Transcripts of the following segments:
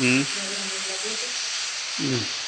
음. 음.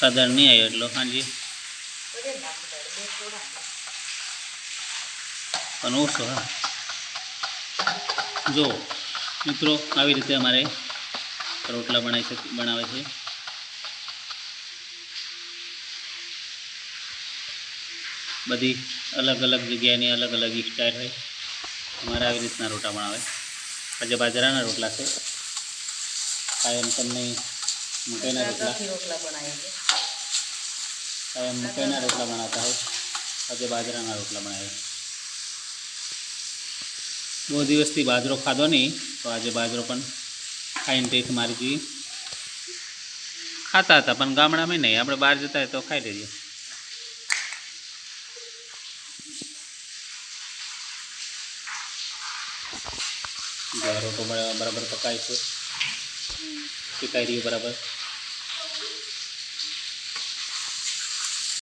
એટલો નહીં આવ્યો એટલો, હાજી. પણ ઓછો, હા. જો, મિત્રો, આવી રીતે અમારે રોટલા બનાવી શકી, બનાવે છે. બધી અલગ અલગ જગ્યાની અલગ અલગ સ્ટાઇલ હોય અમારે આવી રીતના રોટલા બનાવે આજે બાજરાના રોટલા છે કાયમ તમને મકાઈના રોટલા કાચી રોટલા બનાવીએ છે કાયમ મકાઈના રોટલા બનાવતા હોય આજે બાજરાના રોટલા બનાવે બહુ દિવસથી બાજરો ખાધો નહીં તો આજે બાજરો પણ ખાઈને ટેસ્ટ મારી જોઈએ ખાતા હતા પણ ગામડામાં નહીં આપણે બહાર જતા હોય તો ખાઈ લઈએ રોટો બરા- બરાબર પકાય છે. શીખાઈ રહ્યું બરાબર.